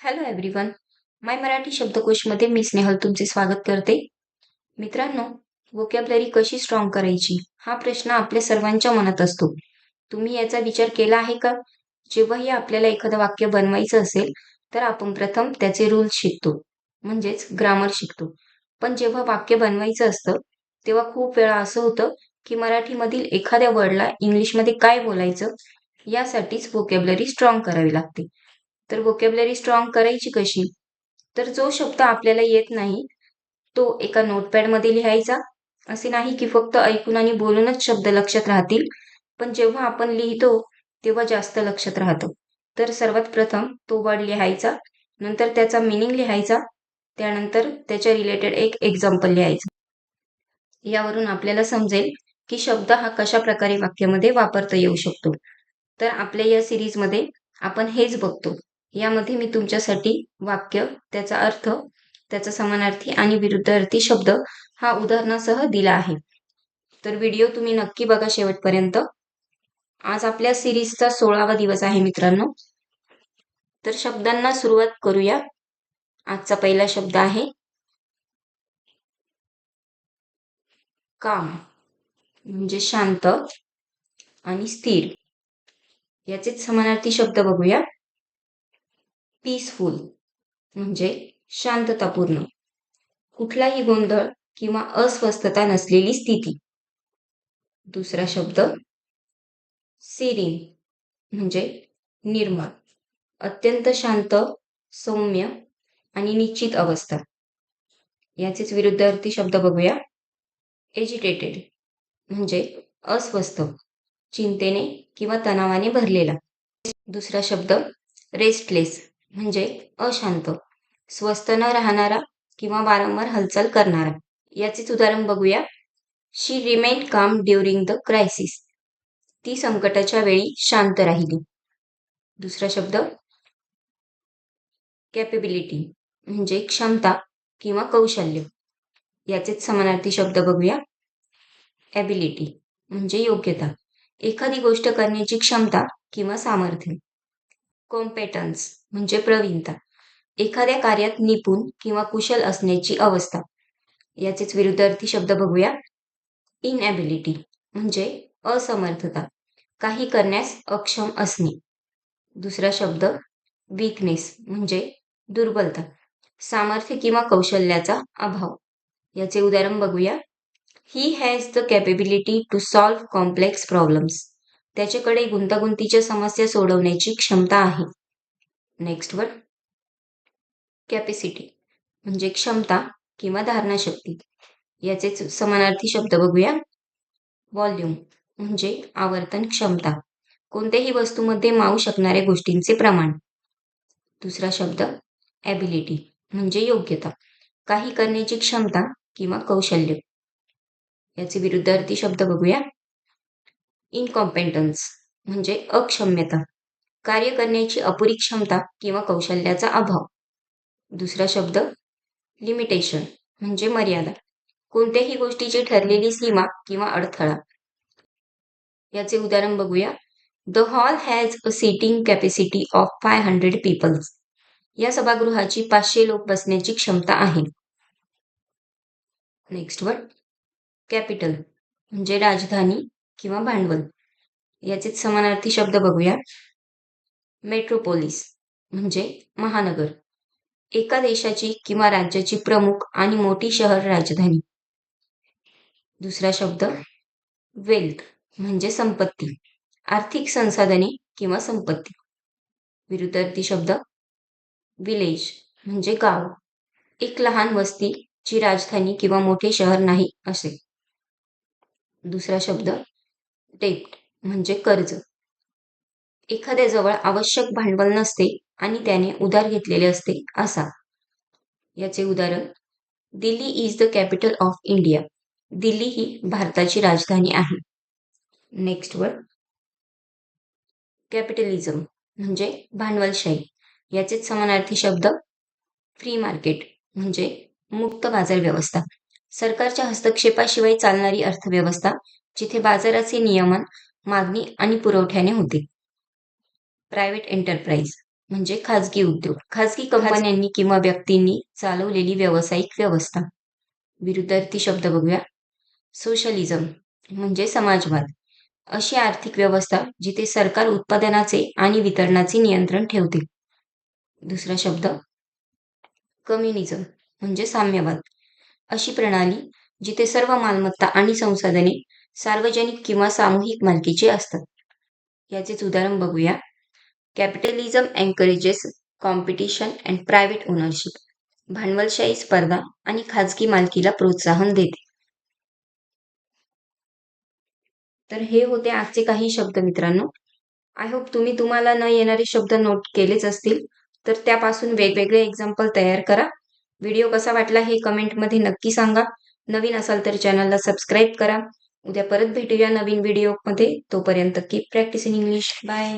Hello everyone my Marathi शब्दकोशमध्ये मी स्नेहल तुमचे स्वागत करते. मित्रांनो वोकॅबलरी कशी स्ट्रॉंग करायची? हा प्रश्न आपल्या सर्वांच्या मनात असतो. तुम्ही याचा विचार केला आहे का? जेव्हाही आपल्याला एखादं वाक्य बनवायचं असेल तर आपण प्रथम त्याचे रूल्स शिकतो. म्हणजेच ग्रामर शिकतो. पण जेव्हा वाक्य बनवायचं असतं तेव्हा खूप वेळा असं होतं की मराठीमधील एखाद्या वर्डला इंग्लिशमध्ये काय बोलायचं यासाठीच वोकॅबलरी स्ट्रॉंग करावी लागते. तर वोकॅबलरी स्ट्रॉंग करायची कशी? तर जो शब्द आपल्याला येत नाही तो एका नोटपॅडमध्ये लिहायचा. असे नाही की फक्त ऐकून आणि बोलूनच शब्द लक्षात राहतील पण जेव्हा आपण लिहितो तेव्हा जास्त लक्षात राहतं. तर सर्वात प्रथम तो वर्ड लिहायचा नंतर त्याचा मिनिंग लिहायचा त्यानंतर त्याच्या रिलेटेड एक एक्झाम्पल लिहायचं. यावरून आपल्याला समजेल की शब्द हा कशा प्रकारे वाक्यामध्ये वापरता येऊ शकतो. तर आपल्या या सिरीजमध्ये आपण हेच बघतो. यामध्ये मी तुमच्यासाठी वाक्य त्याचा अर्थ त्याचा समानार्थी आणि विरुद्धार्थी शब्द हा उदाहरणासह दिला आहे. तर व्हिडिओ तुम्ही नक्की बघा शेवटपर्यंत. आज आपल्या सिरीजचा सोळावा दिवस आहे मित्रांनो. तर शब्दांना सुरुवात करूया. आजचा पहिला शब्द आहे काम म्हणजे शांत आणि स्थिर. याचेच समानार्थी शब्द बघूया. पीसफुल म्हणजे शांततापूर्ण. कुठलाही गोंधळ किंवा अस्वस्थता नसलेली स्थिती. दुसरा शब्द सिरीन म्हणजे निर्मळ. अत्यंत शांत सौम्य आणि निश्चित अवस्था. याचेच विरुद्धार्थी शब्द बघूया. एजिटेटेड म्हणजे अस्वस्थ चिंतेने किंवा तणावाने भरलेला. दुसरा शब्द रेस्टलेस म्हणजे अशांत. स्वस्थ न राहणारा किंवा वारंवार हालचाल करणारा. याचेच उदाहरण बघूया. She remain calm during the crisis ती संकटाच्या वेळी शांत राहिली. दुसरा शब्द. कॅपेबिलिटी म्हणजे क्षमता किंवा कौशल्य. याचेच समानार्थी शब्द बघूया. ॲबिलिटी म्हणजे योग्यता. एखादी गोष्ट करण्याची क्षमता किंवा सामर्थ्य. कॉम्पेटन्स म्हणजे प्रवीणता. एखाद्या कार्यात निपुण किंवा कुशल असण्याची अवस्था. याचेच विरुद्धार्थी शब्द बघूया. इनएबिलिटी म्हणजे असमर्थता. काही करण्यास अक्षम असणे. दुसरा शब्द वीकनेस म्हणजे दुर्बलता. सामर्थ्य किंवा कौशल्याचा अभाव. याचे उदाहरण बघूया. He has the capability to solve complex problems त्याच्याकडे गुंतागुंतीच्या समस्या सोडवण्याची क्षमता आहे. नेक्स्ट वन कॅपॅसिटी म्हणजे क्षमता किंवा धारणाशक्ती. याचेच समानार्थी शब्द बघूया. व्हॉल्यूम म्हणजे आवर्तन क्षमता. कोणत्याही वस्तूमध्ये मावू शकणाऱ्या गोष्टींचे प्रमाण. दुसरा शब्द. ॲबिलिटी म्हणजे योग्यता. काही करण्याची क्षमता किंवा कौशल्य. याचे विरुद्धार्थी शब्द बघूया. इनकॉम्पेटन्स म्हणजे अक्षम्यता. कार्य करण्याची अपुरी क्षमता किंवा कौशल्याचा अभाव. दुसरा शब्द लिमिटेशन म्हणजे मर्यादा. कोणत्याही गोष्टीची ठरलेली सीमा किंवा अडथळा. याचे उदाहरण बघूया. The hall has a seating capacity of five hundred peoples या सभागृहाची पाचशे लोक बसण्याची क्षमता आहे. नेक्स्ट वर्ड कॅपिटल म्हणजे राजधानी. किंवा भांडवल. याचेच समानार्थी शब्द बघूया. मेट्रोपोलिस म्हणजे महानगर. एका देशाची किंवा राज्याची प्रमुख आणि मोठी शहर राजधानी. दुसरा शब्द वेल्थ म्हणजे संपत्ती. आर्थिक संसाधने किंवा संपत्ती. विरुद्धार्थी शब्द विलेज म्हणजे गाव. एक लहान वस्ती ची राजधानी किंवा मोठे शहर नाही असे. दुसरा शब्द डेप्ट म्हणजे कर्ज. एखाद्याजवळ आवश्यक भांडवल नसते आणि त्याने उधार घेतलेले असते असा. याचे उदाहरण Delhi is the capital of India Delhi ही भारताची राजधानी आहे. नेक्स्ट वर कॅपिटलिझम म्हणजे भांडवलशाही. याचेच समानार्थी शब्द फ्री मार्केट म्हणजे मुक्त बाजार व्यवस्था सरकारच्या हस्तक्षेपाशिवाय चालणारी अर्थव्यवस्था जिथे बाजाराचे नियमन मागणी आणि पुरवठ्याने होते. प्रायव्हेट एंटरप्राइज म्हणजे खाजगी उद्योग. खाजगी कंपन्यांनी किंवा व्यक्तींनी चालवलेली व्यावसायिक व्यवस्था. विरुद्धार्थी शब्द बघूया. सोशलिझम म्हणजे समाजवाद. अशी आर्थिक व्यवस्था जिथे सरकार उत्पादनाचे आणि वितरणाचे नियंत्रण ठेवते. दुसरा शब्द कम्युनिझम म्हणजे साम्यवाद. अशी प्रणाली जिथे सर्व मालमत्ता आणि संसाधने सार्वजनिक किंवा सामूहिक मालकीचे असतात. याचेच उदाहरण बघूया. Capitalism encourages competition and private ownership भांडवलशाही स्पर्धा आणि खाजगी मालकीला प्रोत्साहन देते. तर हे होते आजचे काही शब्द मित्रांनो. आय होप तुम्ही तुम्हाला न येणारे शब्द नोट केलेच असतील. तर त्यापासून वेगवेगळे एक्झाम्पल तयार करा. व्हिडिओ कसा वाटला हे कमेंटमध्ये नक्की सांगा. नवीन असाल तर चॅनलला सबस्क्राईब करा. उद्या परत भेटूया नवीन व्हिडिओमध्ये तोपर्यंत keep practice in English bye